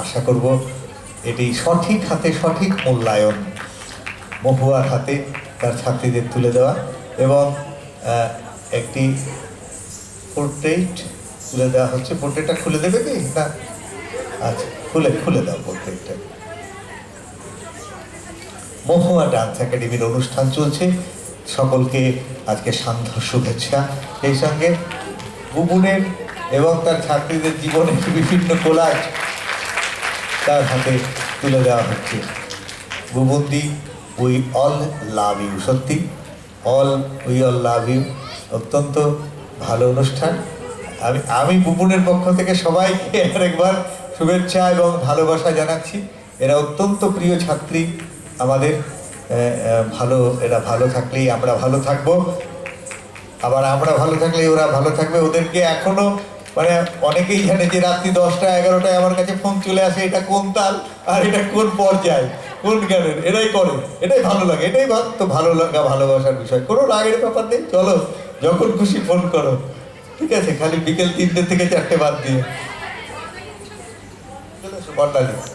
আশা করব এটি সঠিক হাতে সঠিক মূল্যায়ন, মহুয়ার হাতে তার ছাত্রীদের তুলে দেওয়া এবং একটি পোর্ট্রেট তুলে দেওয়া হচ্ছে। পোর্ট্রেটটা খুলে দেবে কি? না? আচ্ছা খুলে খুলে দাও পোর্ট্রেটটা মহুয়া ডান্স একাডেমির অনুষ্ঠান চলছে। সকলকে আজকে সান্ধ্য শুভেচ্ছা। সেই সঙ্গে বুবুনের এবং তার ছাত্রীদের জীবনের বিভিন্ন কোলাজ তার হাতে তুলে দেওয়া হচ্ছে। Bubandi, we all love you. সত্যি, all, we all love you. অত্যন্ত ভালো অনুষ্ঠান। আমি আমি বুবুনের পক্ষ থেকে সবাইকে আরেকবার শুভেচ্ছা এবং ভালোবাসা জানাচ্ছি। এরা অত্যন্ত প্রিয় ছাত্রী আমাদের। ভালো, এরা ভালো থাকলেই আমরা ভালো থাকব। আবার আমরা ভালো থাকলে ওরা ভালো থাকবে। ওদেরকে এখনও মানে অনেকেই জানে যে রাত্রি দশটা, এগারোটায় আমার কাছে ফোন চলে আসে, এটা কোন তাল আর এটা কোন পর্যায়, কোন গানের এটাই করে, এটাই ভালো লাগে, এটাই তো ভালো লাগা, ভালোবাসার বিষয়। কোনো রাগের ব্যাপার নেই, চলো, যখন খুশি ফোন করো। ঠিক আছে, খালি বিকেল তিনটে থেকে চারটে বাদ দিয়ে। চলে